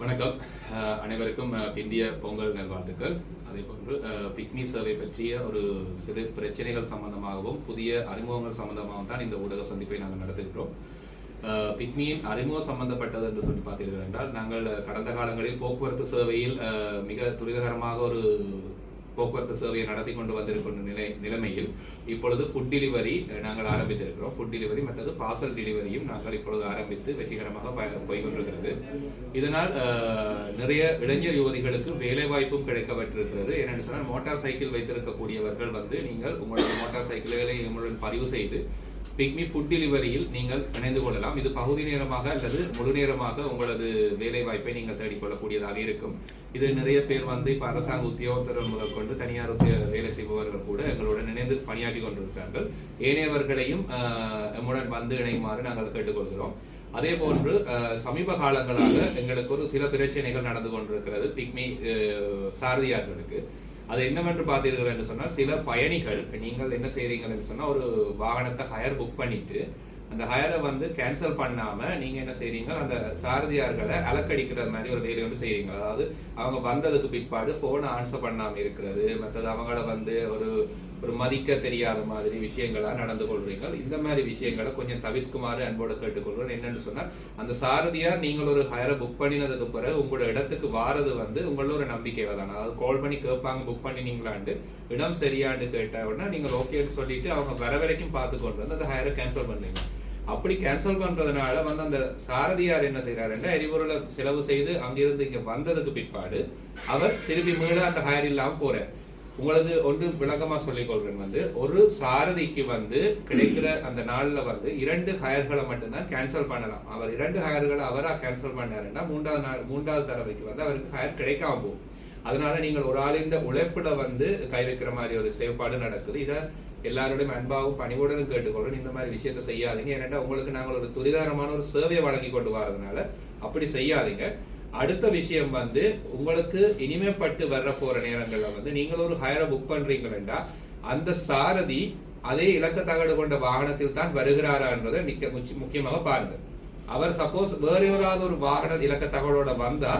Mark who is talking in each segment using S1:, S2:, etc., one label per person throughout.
S1: வணக்கம். அனைவருக்கும் இந்திய பொங்கல் நல்வாழ்த்துக்கள். அதே போன்று பிக்னி சர்வே பற்றிய ஒரு சிறு பிரச்சனைகள் சம்பந்தமாகவும் புதிய அறிமுகங்கள் சம்பந்தமாகவும் தான் இந்த ஊடக சந்திப்பை நாங்கள் நடத்துகிறோம் பிக்னியின் அறிமுகம் சம்பந்தப்பட்டது என்று சொல்லி பார்த்தீர்கள் என்றால் நாங்கள் கடந்த காலங்களில் போக்குவரத்து சேவையில் மிக துரிதகரமாக ஒரு போக்குவரத்து சேவையை நடத்தி கொண்டு வந்திருக்கின்ற நிலை நிலைமையில் இப்பொழுது ஃபுட் டெலிவரி நாங்கள் ஆரம்பித்திருக்கிறோம். ஃபுட் டெலிவரி மற்றது பார்சல் டெலிவரியும் நாங்கள் இப்பொழுது ஆரம்பித்து வெற்றிகரமாக போய்கொண்டிருக்கிறது. இதனால் நிறைய இளைஞர் யுவதிகளுக்கு வேலை வாய்ப்பும் கிடைக்கப்பட்டிருக்கிறது. ஏனென்று சொன்னால் மோட்டார் சைக்கிள் வைத்திருக்கக்கூடியவர்கள் வந்து நீங்கள் உங்களுடைய மோட்டார் சைக்கிள்களை உங்களுடன் பதிவு செய்து பிக்மி ஃபுட் டெலிவரியில் நீங்கள் இணைந்து கொள்ளலாம். இது பகுதி நேரமாக அல்லது முழு நேரமாக உங்களது வேலை வாய்ப்பை நீங்கள் தேடிக்கொள்ளக்கூடியதாக இருக்கும். இது நிறைய பேர் வந்து இப்ப அரசாங்க உத்தியோகத்தர்கள் முதல் கொண்டு தனியார் உத்திய- வேலை செய்பவர்கள் கூட எங்களுடன் இணைந்து பணியாற்றி கொண்டிருக்கிறார்கள். ஏனையவர்களையும் ஆஹ், எம்முடன் வந்து இணையுமாறு நாங்கள் கேட்டுக்கொள்கிறோம். அதே போன்று அஹ், சமீப காலங்களாக எங்களுக்கு ஒரு சில பிரச்சனைகள் நடந்து கொண்டிருக்கிறது. பிக்மி அஹ், சாரதியார்களுக்கு. அது என்னவென்று பார்த்தீர்கள் என்று சொன்னால் சில பயணிகள் நீங்கள் என்ன செய்றீங்க என்று ஒரு வாகனத்தை ஹயர் புக் பண்ணிட்டு அந்த ஹயரை வந்து கேன்சல் பண்ணாம நீங்க என்ன செய்றீங்க அந்த சாரதியார்களை அலக்கடிக்கிற மாதிரி ஒரு வேலை வந்து செய்றீங்க அதாவது அவங்க வந்ததுக்கு பிற்பாடு போனை ஆன்சர் பண்ணாம இருக்கிறது மற்றது அவங்கள வந்து ஒரு ஒரு மதிக்க தெரியாத மாதிரி விஷயங்களா நடந்து கொள்றீங்க இந்த மாதிரி விஷயங்களை கொஞ்சம் தவிர்க்குமாறு அன்போடு கேட்டுக்கொள்கிறேன். என்னன்னு சொன்னால் அந்த சாரதியார் நீங்கள் ஒரு ஹயரை புக் பண்ணினதுக்கு பிறகு உங்களோட இடத்துக்கு வாரது வந்து உங்களோட ஒரு நம்பிக்கை தான். அதாவது கால் பண்ணி கேட்பாங்க புக் பண்ணினீங்களாண்டு இடம் சரியாண்டு கேட்ட உடனே நீங்கள் ஓகேன்னு சொல்லிட்டு அவங்க வர வரைக்கும் பார்த்து கொண்டு வந்து அந்த ஹயரை கேன்சல் பண்ணீங்க அப்படி கேன்சல் பண்றதுனால வந்து அந்த சாரதியார் என்ன செய்யறாருன்னா எரிபொருளை செலவு செய்து அங்கிருந்து இங்க வந்ததுக்கு பிற்பாடு அவர் திருப்பி மீண்டும் அந்த ஹயர் இல்லாம போறார். உங்களது ஒன்று விளக்கமா சொல்லிக் கொள்றேன் வந்து. ஒரு சாரதிக்கு வந்து கிடைக்கிற அந்த நாள்ல வந்து இரண்டு ஹயர்களை மட்டும்தான் கேன்சல் பண்ணலாம். அவர் இரண்டு ஹயர்களை அவரா கேன்சல் பண்ணாருன்னா மூன்றாவது நாள் மூன்றாவது தடவைக்கு வந்து அவருக்கு ஹயர் கிடைக்காம போகும். அதனால நீங்கள் ஒரு ஆளின் உழைப்புல வந்து கை வைக்கிற மாதிரி ஒரு செயல்பாடு நடக்குது. இதை எல்லாரோடையும் அன்பாகவும் பணிவுடனும் கேட்டுக்கொள்றோம் இந்த மாதிரி விஷயத்த செய்யாதீங்க. ஏன்னா உங்களுக்கு நாங்கள் ஒரு துரிதாரமான ஒரு சேவையை வழங்கி கொண்டு வரதுனால அப்படி செய்யாதீங்க. அடுத்த விஷயம் வந்து உங்களுக்கு இனிமேப்பட்டு வர்ற போற நேரங்கள்ல வந்து நீங்கள் ஒரு ஹயரை புக் பண்றீங்கன்னா அந்த சாரதி அதே இலக்க தகடு கொண்ட வாகனத்தில் தான் வருகிறாரா என்பதை முக்கியமாக பாருங்க அவர் சப்போஸ் வேற யாராவது ஒரு வாகன இலக்க தகவலோட வந்தா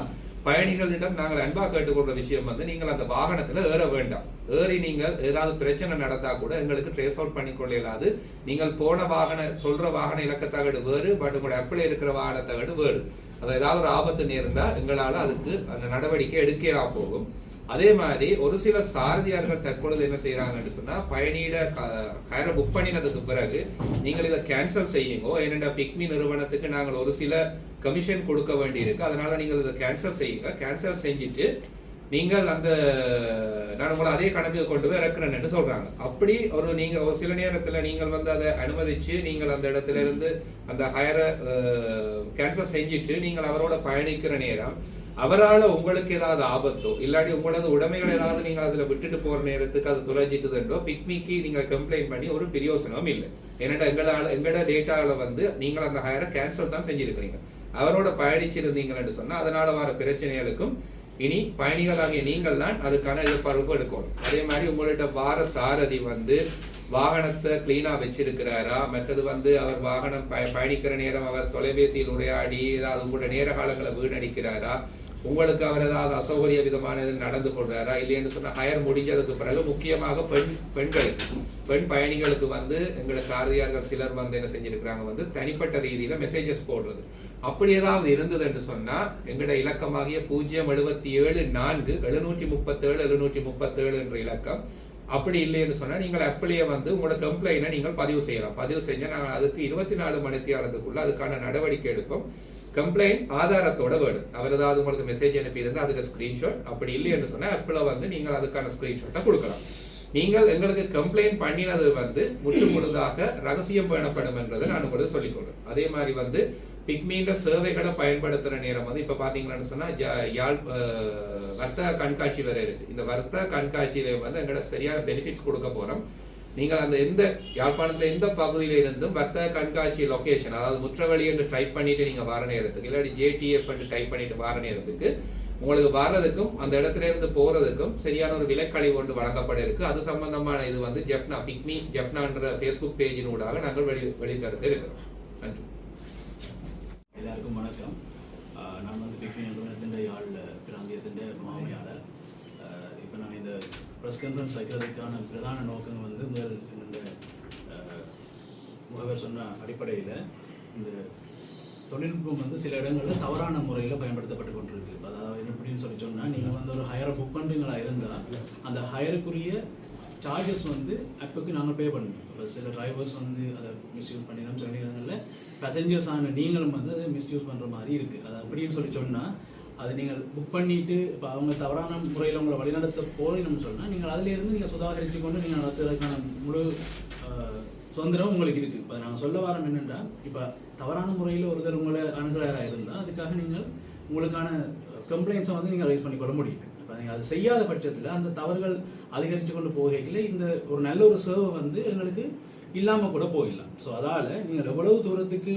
S1: பயணிகளிடம் நாங்கள் அன்பா கேட்டுக்கொள்ற விஷயம் வந்து நீங்கள் அந்த வாகனத்துல ஏற வேண்டாம். ஏறி நீங்கள் ஏதாவது பிரச்சனை நடந்தா கூட எங்களுக்கு ட்ரேஸ் அவுட் பண்ணிக்கொள்ள இயலாது நீங்கள் போன வாகன சொல்ற வாகன இலக்க தகடு வேறு பட் உங்களுடைய அப்பிள் இருக்கிற வாகன தகடு வேறு. அது ஏதாவது ஒரு ஆபத்து நேர்ந்தா எங்களால அதுக்கு அந்த நடவடிக்கை எடுக்கலாம் போகும். அதே மாதிரி ஒரு சில சாரதியார்கள் தற்பொழுது என்ன செய்யறாங்கன்னு சொன்னா பயணியிட கயரை புக் பண்ணினதுக்கு பிறகு நீங்கள் இதை கேன்சல் செய்யுங்க ஏனென்றா பிக்மி நிறுவனத்துக்கு நாங்கள் ஒரு சில கமிஷன் கொடுக்க வேண்டி இருக்கு அதனால நீங்கள் இதை கேன்சல் செய்யுங்க. கேன்சல் செஞ்சுட்டு நீங்கள் அந்த நான் உங்களை அதே கணக்கு கொண்டு போய் இறக்குறேன்னு சொல்றாங்க. அப்படி ஒரு நீங்க ஒரு சில நேரத்துல நீங்கள் வந்து அதை அனுமதிச்சு நீங்கள் அந்த இடத்துல இருந்து அந்த ஹயரை கேன்சல் செஞ்சுட்டு நீங்கள் அவரோட பயணிக்கிற நேரம் அவரால உங்களுக்கு ஏதாவது ஆபத்தோ இல்லாட்டி உங்களது உடைமைகள் ஏதாவது நீங்க அதுல விட்டுட்டு போற நேரத்துக்கு அது துளைஞ்சிட்டுதுன்றோ பிக்னிக்கு நீங்க கம்ப்ளைண்ட் பண்ணி ஒரு பிரயோசனம் இல்லை. ஏன்னா எங்களால எங்களோட டேட்டால வந்து நீங்கள் அந்த ஹயரை கேன்சல் தான் செஞ்சிருக்கிறீங்க. அவரோட பயணிச்சிருந்தீங்கன்னு சொன்னா அதனால வர பிரச்சனைகளுக்கும் இனி பயணிகளாகிய நீங்கள் தான் அதுக்கான எதிர்பார்ப்பு எடுக்கணும். அதே மாதிரி உங்கள்ட்ட வார சாரதி வந்து வாகனத்தை கிளீனா வச்சிருக்கிறாரா? மற்றது வந்து அவர் வாகனம் பய- பயணிக்கிற நேரம் அவர் தொலைபேசியில் உரையாடி ஏதாவது உங்களோட நேர காலங்களை வீணடிக்கிறாரா? உங்களுக்கு அவர் ஏதாவது அசௌகரிய விதமான இது நடந்து கொள்றாரா? இல்லைன்னு சொன்னா ஹயர் முடிஞ்சதுக்கு பிறகு முக்கியமாக பெண் பெண்களுக்கு பெண் பயணிகளுக்கு வந்து எங்களோட சாரதியார்கள் சிலர் வந்து என்ன செஞ்சிருக்கிறாங்க? வந்து தனிப்பட்ட ரீதியில மெசேஜஸ் போடுறது. அப்படி ஏதாவது இருந்தது என்று சொன்னா எங்களோட இலக்கமாகிய பூஜ்ஜியம் எழுபத்தி ஏழு நான்கு எழுநூற்றி முப்பத்தேழு எழுநூற்றி முப்பத்தேழு என்ற இலக்கம். அப்படி இல்லைன்னு சொன்னா நீங்கள் அப்படியே வந்து உங்களோட கம்ப்ளைண்ட்டை நீங்கள் பதிவு செய்யலாம். பதிவு செஞ்சா நாங்கள் அதுக்கு இருபத்தி நாலு மணித்தியாலத்துக்குள்ள அதுக்கான நடவடிக்கை எடுப்போம். கம்ப்ளைண்ட் ஆதாரத்தோட வேணும் அவர் ஏதாவது உங்களுக்கு மெசேஜ் அனுப்பியிருந்தா அதுக்கு ஸ்கிரீன்ஷாட் அப்படி இல்லைன்னு சொன்னா ஆப்பில் வந்து நீங்கள் அதுக்கான ஸ்கிரீன்ஷாட்டை கொடுக்கலாம். நீங்கள் எங்களுக்கு கம்ப்ளைண்ட் பண்ணினது வந்து முற்று முழுதாக ரகசியம் பேணப்படும் என்றதை நான் உங்களுக்கு சொல்லிக்கொள்றேன் அதே மாதிரி வந்து பிக்மின்ற சேவைகளை பயன்படுத்துற நேரம் வந்து இப்ப பாத்தீங்கன்னு சொன்னா யாழ் வர்த்தக கண்காட்சி வேற இருக்கு. இந்த வர்த்தக கண்காட்சியில வந்து எங்களோட சரியான பெனிஃபிட்ஸ் கொடுக்க போறோம். நீங்கள் அந்த எந்த யாழ்ப்பாணத்துல எந்த பகுதியில இருந்தும் வர்த்தக கண்காட்சி லொகேஷன் அதாவது முற்றவழி என்று டைப் பண்ணிட்டு நீங்க வர நேரத்துக்கு இல்லாட்டி ஜேடிஎஃப் என்று டைப் பண்ணிட்டு வர நேரத்துக்கு உங்களுக்கு வர்றதுக்கும் அந்த இடத்துல இருந்து போறதுக்கும் சரியான ஒரு விலைக்கழிவு ஒன்று வழங்கப்பட இருக்கு. அது சம்பந்தமான இது வந்து ஜெஃப்னா பிக்னி ஜெஃப்னான்ற ஃபேஸ்புக் பேஜின் ஊடாக நாங்கள் வெளி வெளித்தரத்து இருக்கிறோம். நன்றி.
S2: எல்லாருக்கும் வணக்கம். நான் வந்து பிபி நிறுவனத்தின் யாழ் பிராந்தியத்தின் மாமையாளர் இப்போ நான் இந்த ப்ரெஸ் கன்ஃபரன்ஸ் வைக்கிறதுக்கான பிரதான நோக்கம் வந்து இந்த முகவர் சொன்ன அடிப்படையில் இந்த தொழில்நுட்பம் வந்து சில இடங்களில் தவறான முறையில் பயன்படுத்தப்பட்டு கொண்டிருக்கு. அதாவது என்ன அப்படின்னு சொல்லி சொன்னால் நீங்கள் வந்து ஒரு ஹையரை புக் பண்ணுறீங்களா இருந்தால் அந்த ஹையருக்குரிய சார்ஜஸ் வந்து ஆப்புக்கு நாங்கள் பே பண்ணணும் சில டிரைவர்ஸ் வந்து அதை மிஸ்யூஸ் பண்ணிடலாம் சொல்லி நேரங்களில் பேசஞ்சர்ஸ் ஆன நீங்களும் வந்து அதை மிஸ்யூஸ் பண்ணுற மாதிரி இருக்குது அது அப்படின்னு சொல்லி சொன்னால் அது நீங்கள் புக் பண்ணிவிட்டு இப்போ அவங்க தவறான முறையில் உங்களை வழிநடத்த போகிறீங்கன்னு சொன்னால் நீங்கள் அதிலேருந்து நீங்கள் சுதாகரித்து கொண்டு நீங்கள் நடத்துறதுக்கான முழு சுதந்திரம் உங்களுக்கு இருக்குது இப்போ நாங்கள் சொல்ல வரோம் என்னென்னா இப்போ தவறான முறையில் ஒருத்தர் உங்களை அணுகிறாரா இருந்தால் அதுக்காக நீங்கள் உங்களுக்கான கம்ப்ளைண்ட்ஸை வந்து நீங்கள் ரைஸ் பண்ணிக்கொள்ள முடியும். இப்போ நீங்கள் அது செய்யாத பட்சத்தில் அந்த தவறுகள் அதிகரித்து கொண்டு போகையில் இந்த ஒரு நல்ல ஒரு சேவை வந்து எங்களுக்கு இல்லாமல் கூட போயிடலாம். ஸோ அதால் நீங்கள் எவ்வளவு தூரத்துக்கு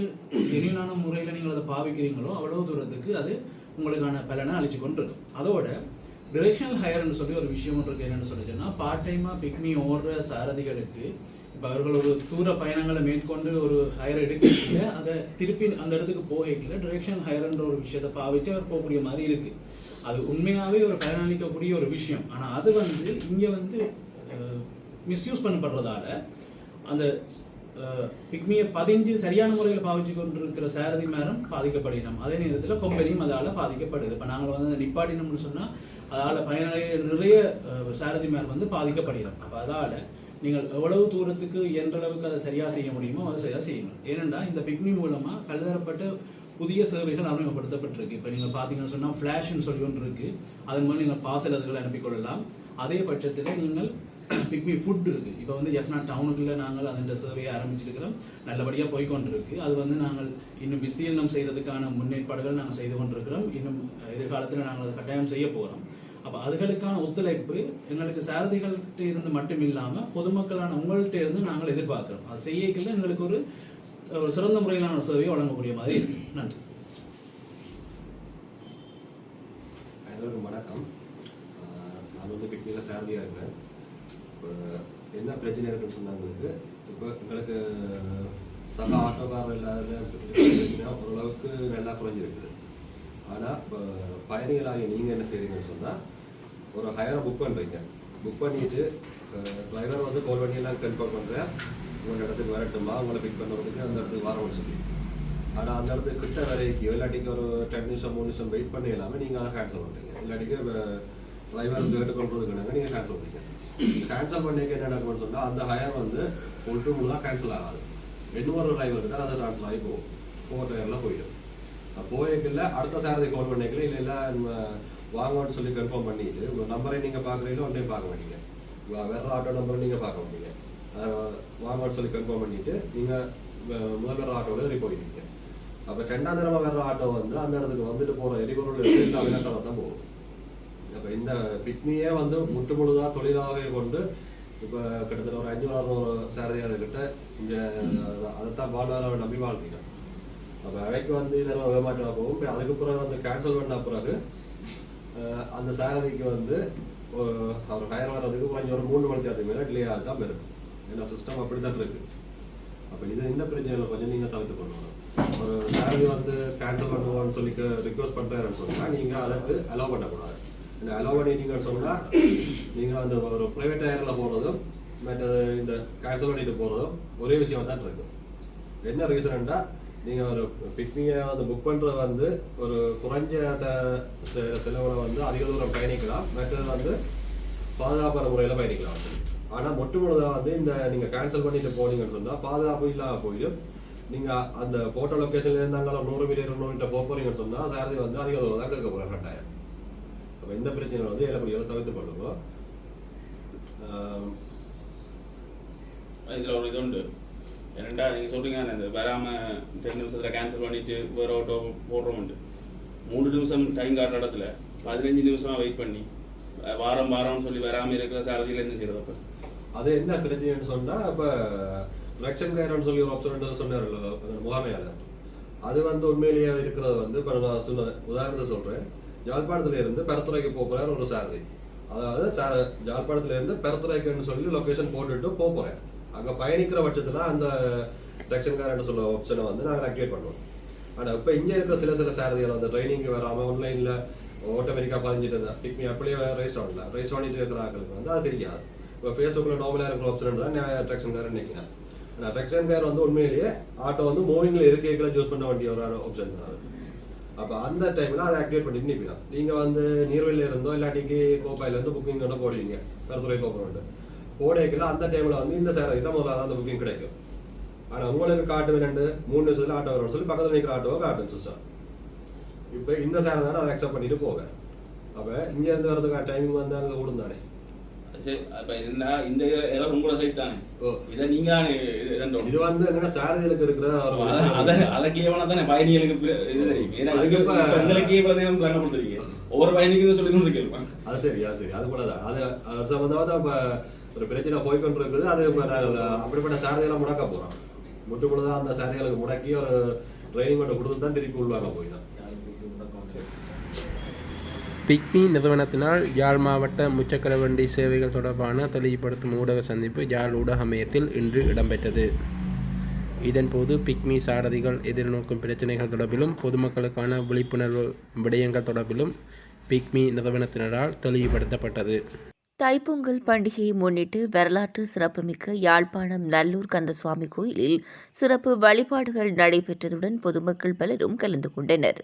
S2: எளிமையான முறையில் நீங்கள் அதை பாவிக்கிறீங்களோ அவ்வளவு தூரத்துக்கு அது உங்களுக்கான பலனை அழிச்சு கொண்டு இருக்கும் அதோட டிரெக்ஷனல் ஹையர்னு சொல்லி ஒரு விஷயம் ஒன்று இருக்கு. என்னென்னு சொல்லி சொன்னால் பார்ட் டைமாக பிக்மி ஓடுற சாரதிகளுக்கு இப்போ அவர்கள் ஒரு தூர பயணங்களை மேற்கொண்டு ஒரு ஹையர் எடுக்கல அதை திருப்பி அந்த இடத்துக்கு போகல டிரெக்ஷன் ஹையர்ன்ற ஒரு விஷயத்தை பாவிச்சு அவர் போகக்கூடிய மாதிரி இருக்கு. அது உண்மையாகவே ஒரு பயனளிக்கக்கூடிய ஒரு விஷயம். ஆனால் அது வந்து இங்கே வந்து மிஸ்யூஸ் பண்ணப்படுறதால அந்த பிக்மியை பதிஞ்சு சரியான முறையில் பாவிச்சு கொண்டிருக்கிற சாரதி மேரம் பாதிக்கப்படுகிறோம் அதே நேரத்தில் கொம்பனியும் அதால் பாதிக்கப்படுது. இப்போ நாங்கள் வந்து அதை நிப்பாட்டினோம்னு சொன்னால் அதால் பயனடைய நிறைய சாரதி மேர் வந்து பாதிக்கப்படுகிறோம் அப்போ அதால் நீங்கள் எவ்வளவு தூரத்துக்கு என்ற அளவுக்கு அதை சரியாக செய்ய முடியுமோ அதை சரியாக செய்யணும் ஏனென்றால் இந்த பிக்மி மூலமாக பலதரப்பட்ட புதிய சேவைகள் அறிமுகப்படுத்தப்பட்டிருக்கு. இப்போ நீங்கள் பார்த்தீங்கன்னு சொன்னால் ஃப்ளாஷ்னு சொல்லி ஒன்று இருக்குது அதன் மூலம் நீங்கள் பாசல் அதுகளை அனுப்பிக்கொள்ளலாம் அதே பட்சத்தில் நீங்கள் பிக்மி ஃபுட் இருக்குது இப்போ வந்து எஃப்னா டவுனுக்குள்ளே நாங்கள் அந்த சேவையை ஆரம்பிச்சிருக்கிறோம். நல்லபடியாக போய்கொண்டிருக்கு அது வந்து நாங்கள் இன்னும் விஸ்தீர்ணம் செய்கிறதுக்கான முன்னேற்பாடுகள் நாங்கள் செய்து கொண்டிருக்கிறோம். இன்னும் எதிர்காலத்தில் நாங்கள் அதை கட்டாயம் செய்ய போகிறோம் அப்போ அதுகளுக்கான ஒத்துழைப்பு எங்களுக்கு சாரதிகள்கிட்ட இருந்து மட்டும் இல்லாமல் பொதுமக்களான உங்கள்கிட்ட இருந்து நாங்கள் எதிர்பார்க்கிறோம். அது செய்யக்கல எங்களுக்கு ஒரு ஒரு சிறந்த முறையிலான சேவையை வழங்கக்கூடிய மாதிரி இருக்கு. நன்றி.
S3: வணக்கம். நான் வந்து சாரதியாக இருக்கிறேன் இப்போ என்ன பிரச்சனை இருக்குன்னு சொன்னாங்களுக்கு இப்போ எங்களுக்கு சக ஆட்டோக்காரர் இல்லாத பிரச்சனை ஓரளவுக்கு நல்லா குறைஞ்சிருக்குது. ஆனால் இப்போ பயணிகளாகிய நீங்கள் என்ன செய்கிறீங்கன்னு சொன்னால் ஒரு ஹையரை புக் பண்ணுறீங்க புக் பண்ணிட்டு டிரைவர் வந்து கால் பண்ணியெல்லாம் கன்ஃபார்ம் பண்ணுறேன் உங்கள் இடத்துக்கு வரட்டுமா? உங்களை பிக் பண்ணுறதுக்கு அந்த இடத்துக்கு வரணும்னு சொல்லி. ஆனால் அந்த இடத்துக்கு கிட்ட வரைக்கும் இல்லாட்டிக்கு ஒரு டென் நிமிஷம் மூணு நிமிஷம் வெயிட் பண்ணி இல்லாமல் நீங்கள் அதை கேன்சல் பண்ணுறீங்க இல்லாட்டிக்கு டிரைவர் கேட்டு கிடையாது நீங்கள் கேன்சல் பண்ணிக்கலாம் கேன்சல் பண்ணிக்க என்ன நடக்கும்னு சொன்னால் அந்த ஹயர் வந்து ஒன்று முழுதாக கேன்சல் ஆகாது. இன்னொரு டிரைவருக்கு தான் அது ட்ரான்ஸ்ஃபர் ஆகி போகும். ஃபோர் டயரில் போயிடும். போயிக்கல அடுத்த சாரதி கால் பண்ணிக்கல இல்லை இல்லை நம்ம வாங்கன்னு சொல்லி கன்ஃபார்ம் பண்ணிட்டு உங்கள் நம்பரை நீங்கள் பார்க்குறீங்களோ ஒன்றே பார்க்க மாட்டீங்க. வேற ஆட்டோ நம்பரை நீங்கள் பார்க்க மாட்டீங்க. வாங்கன்னு சொல்லி கன்ஃபார்ம் பண்ணிட்டு நீங்கள் முதல் வேறு ஆட்டோவில் ஏறி போயிருக்கீங்க அப்போ ரெண்டாம் தடவை வேற ஆட்டோ வந்து அந்த இடத்துக்கு வந்துட்டு போகிற எரிபொருள் எடுத்து தான் போகும். அப்போ இந்த பிக்னியே வந்து முட்டு முழுதாக தொழிலாக கொண்டு இப்போ கிட்டத்தட்ட ஒரு அஞ்சு அறுநூறு சாரதியாளர்கிட்ட இங்கே அதைத்தான் வாழ்வாதார நம்பி வாழ்க்கைங்க அப்போ அவைக்கு வந்து இதெல்லாம் ஏமாற்றமாக போகும். இப்போ அதுக்கு பிறகு வந்து கேன்சல் பண்ண பிறகு அந்த சேலரிக்கு வந்து அவர் டயர் வர்றதுக்கு கொஞ்சம் ஒரு மூணு மணி நேரத்துக்கு மேலே டிலே ஆக தான் இருக்கும் ஏன்னா சிஸ்டம் அப்படி தான் இருக்குது அப்போ இது இந்த பிரச்சனையில் கொஞ்சம் நீங்கள் தவிர்த்து பண்ணணும் ஒரு சேலரி வந்து கேன்சல் பண்ணுவோம்னு சொல்லி ரிக்வஸ்ட் பண்ணுறாருன்னு சொன்னால் நீங்கள் அதற்கு அலோவ் பண்ணக்கூடாது. இந்த அலோவ் சொன்னால் நீங்கள் அந்த ஒரு ப்ரைவேட் டயரில் போகிறதும் மற்றது இந்த கேன்சல் பண்ணிட்டு போகிறதும் ஒரே விஷயம் தான் இருக்கு. என்ன ரீசன்டா நீங்கள் ஒரு பிக்னிக்கை வந்து புக் பண்ணுறது வந்து ஒரு குறைஞ்ச செலவில் செ- வந்து அதிக தூரம் பயணிக்கலாம். மற்றது வந்து பாதுகாப்பான முறையில் பயணிக்கலாம் ஆனால் மொட்டு வந்து இந்த நீங்கள் கேன்சல் பண்ணிட்டு போனீங்கன்னு சொன்னால் பாதுகாப்பு இல்லாமல் போயிடும். நீங்கள் அந்த ஃபோட்டோ லொக்கேஷன்லேருந்து இருந்தாங்களோ நூறு மீட்டர் நூறு மீட்டர் போக போறீங்கன்னு சொன்னால் சாரதி வந்து அதிக தூரம் தான் கேட்க போறாங்க கட்டாயம் அப்ப இந்த பிரச்சனை வந்து ஏழப்படியால தவிர்த்து கொள்ளுங்க.
S4: இதில் ஒரு இது உண்டு என்னடா நீங்கள் சொல்றீங்க இந்த வராமல் ரெண்டு நிமிஷத்தில் கேன்சல் பண்ணிட்டு வேறு ஆட்டோ போடுறோம்ட்டு மூணு நிமிஷம் டைம் காட்டுற இடத்துல பதினஞ்சு நிமிஷமா வெயிட் பண்ணி. வாரம் வாரம்னு சொல்லி வராமல் இருக்கிற சாரதியில் என்ன செய்யறது அப்போ?
S3: அது என்ன பிரச்சனைன்னு சொன்னா இப்ப ரக்ஷன் கைரன் சொல்லி ஒரு ஆப்ஷன் சொன்னார்ல அந்த முகாமையாளர். அது வந்து உண்மையிலேயே இருக்கிறது வந்து இப்ப நான் சொன்ன உதாரணத்தை சொல்றேன். ஜாழ்ப்பாணத்துல இருந்து பெரத்துறைக்கு போக போறாரு ஒரு சாரதி. அதாவது சா- ஜாழ்ப்பாணத்துல இருந்து பெரத்துறைக்குன்னு சொல்லி லொகேஷன் போட்டுட்டு போக போறேன் அங்க பயணிக்கிற பட்சத்துல அந்த செக்ஷன்காரன் சொல்ல ஆப்ஷனை வந்து நாங்கள் ஆக்டிவேட் பண்ணுவோம். ஆனா இப்ப இங்க இருக்கிற சில சில சாரதிகள் வந்து ட்ரைனிங் வராம ஆன்லைன்ல ஆட்டோமேட்டிக்காக பதிஞ்சிட்டு இருந்தா பிக்மி அப்படியே ரேஸ் ஆகல ரேஸ் பண்ணிட்டு இருக்கிற ஆட்களுக்கு வந்து அது தெரியாது. இப்போ ஃபேஸ்புக்கில் நார்மலாக இருக்கிற ஆப்ஷன் தான் அட்ராக்ஷன் கார் நினைக்கிறேன் ஆனால் அட்ராக்ஷன் கார் வந்து உண்மையிலேயே ஆட்டோ வந்து மூவிங்கில் இருக்கைகளை யூஸ் பண்ண வேண்டிய ஒரு ஆப்ஷன் தான் அது. அப்போ அந்த டைமில் அதை ஆக்டிவேட் பண்ணிட்டு நிற்கலாம் நீங்கள் வந்து நீர்வெளியில் இருந்தோ இல்லாட்டிக்கு கோப்பாயிலேருந்து புக்கிங் கொண்டு போடுவீங்க கருத்துறை கோப்பம் போடையில அந்த டைமில் வந்து இந்த சேர இதான் முதல்ல அந்த புக்கிங் கிடைக்கும். ஆனால் உங்களுக்கு காட்டு ரெண்டு மூணு நிமிஷத்தில் ஆட்டோ வரும்னு சொல்லி பக்கத்தில் நிற்கிற ஆட்டோவோ காட்டும் சிஸ்டம் இப்போ இந்த சேரை தானே அதை அக்செப்ட் பண்ணிட்டு போக. அப்போ இங்கேருந்து வரதுக்கான டைமிங் வந்து அங்கே கூடும் தானே
S4: சரி அப்ப என்ன இந்த எல்லாம் உங்களோட சைட் தானே. இதை நீங்க தானே இது-
S3: வந்து என்னன்னா சாரதிகளுக்கு இருக்கிற
S4: அத- அத- கேவலா தானே பயணிகளுக்கு இது தெரியும். எங்களுக்கே பார்த்தீங்கன்னா கொடுத்திருக்கீங்க. ஒவ்வொரு பயணிக்கும் சொல்லி கொண்டு
S3: அது சரி அது சரி. அது கூட தான். அது அது சம்பந்தமாக ஒரு பிரச்சனை போய்கொண்டு இருக்குது அது நாங்கள் அப்படிப்பட்ட சாரதிகளை முடக்க போகிறோம் முட்டு முழுதாக அந்த சாரதிகளுக்கு முடக்கி ஒரு ட்ரைனிங் மட்டும் கொடுத்து தான் திருப்பி உள்வாங்க போய்
S5: பிக்மி நிறுவனத்தினால் யாழ் மாவட்ட முச்சக்கர வண்டி சேவைகள் தொடர்பான தெளிவுபடுத்தும் ஊடக சந்திப்பு யாழ் ஊடக மையத்தில் இன்று இடம்பெற்றது. இதன்போது பிக்மி சாரதிகள் எதிர்நோக்கும் பிரச்சினைகள் தொடர்பிலும் பொதுமக்களுக்கான விழிப்புணர்வு விடயங்கள் தொடர்பிலும் பிக்மி நிறுவனத்தினரால் தெளிவுபடுத்தப்பட்டது.
S6: தைப்பொங்கல் பண்டிகையை முன்னிட்டு வரலாற்று சிறப்புமிக்க யாழ்ப்பாணம் நல்லூர் கந்தசுவாமி கோயிலில் சிறப்பு வழிபாடுகள் நடைபெற்றதுடன் பொதுமக்கள் பலரும் கலந்து கொண்டனர்.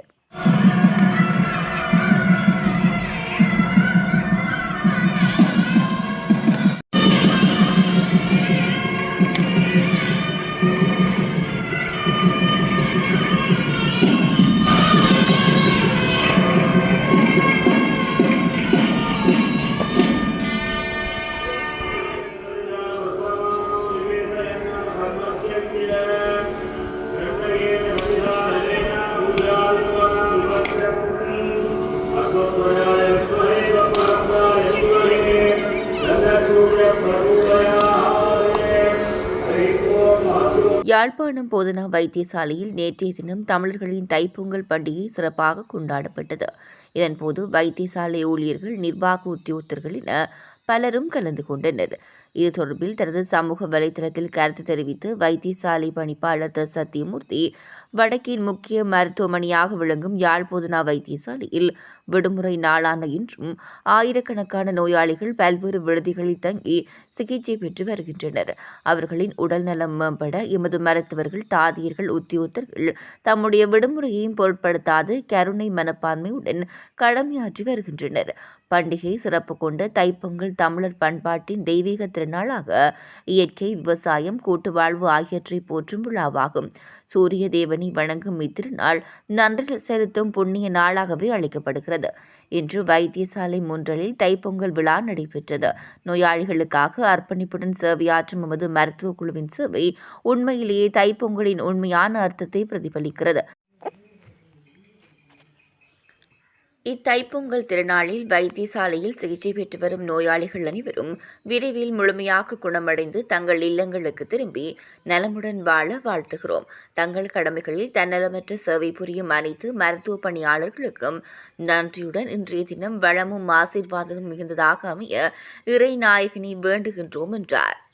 S6: யாழ்ப்பாணம் போதனா வைத்தியசாலையில் நேற்றைய தினம் தமிழர்களின் தைப்பொங்கல் பண்டிகை சிறப்பாக கொண்டாடப்பட்டது. இதன்போது வைத்தியசாலை ஊழியர்கள் நிர்வாக உத்தியோகத்தர்கள் என பலரும் கலந்து கொண்டனர். இது தொடர்பில் தனது சமூக வலைதளத்தில் கருத்து தெரிவித்து வைத்தியசாலை பணிப்பாளர் திரு சத்தியமூர்த்தி வடக்கின் முக்கிய மருத்துவமனையாக விளங்கும் யாழ்போதனா வைத்தியசாலையில் விடுமுறை நாளான இன்றும் ஆயிரக்கணக்கான நோயாளிகள் பல்வேறு விடுதிகளில் தங்கி சிகிச்சை பெற்று வருகின்றனர். அவர்களின் உடல் நலம் மேம்பட எமது மருத்துவர்கள் தாதியர்கள் உத்தியோகத்தர்கள் தம்முடைய விடுமுறையையும் பொருட்படுத்தாது கருணை மனப்பான்மையுடன் கடமையாற்றி வருகின்றனர். பண்டிகை சிறப்பு கொண்ட தைப்பொங்கல் தமிழர் பண்பாட்டின் தெய்வீக நாளாக இயற்கை விவசாயம் கூட்டு வாழ்வு ஆகியவற்றை போற்றும் விழாவாகும். சூரிய தேவனை வணங்கும் இத்திருநாள் நன்றி செலுத்தும் புண்ணிய நாளாகவே அழைக்கப்படுகிறது. இன்று வைத்தியசாலை முன்றலில் தைப்பொங்கல் விழா நடைபெற்றது. நோயாளிகளுக்காக அர்ப்பணிப்புடன் சேவையாற்றும் எமது மருத்துவ குழுவின் சேவை உண்மையிலேயே தைப்பொங்கலின் உண்மையான அர்த்தத்தை பிரதிபலிக்கிறது. இத்தைப்பொங்கல் திருநாளில் வைத்தியசாலையில் சிகிச்சை பெற்று வரும் நோயாளிகள் அனைவரும் விரைவில் முழுமையாக குணமடைந்து தங்கள் இல்லங்களுக்கு திரும்பி நலமுடன் வாழ வாழ்த்துகிறோம். தங்கள் கடமைகளில் தன்னலமற்ற சேவை புரியும் அனைத்து மருத்துவ பணியாளர்களுக்கும் நன்றியுடன் இன்றைய தினம் வளமும் ஆசீர்வாதமும் மிகுந்ததாக அமைய இறை நாயகனை வேண்டுகின்றோம் என்றார்.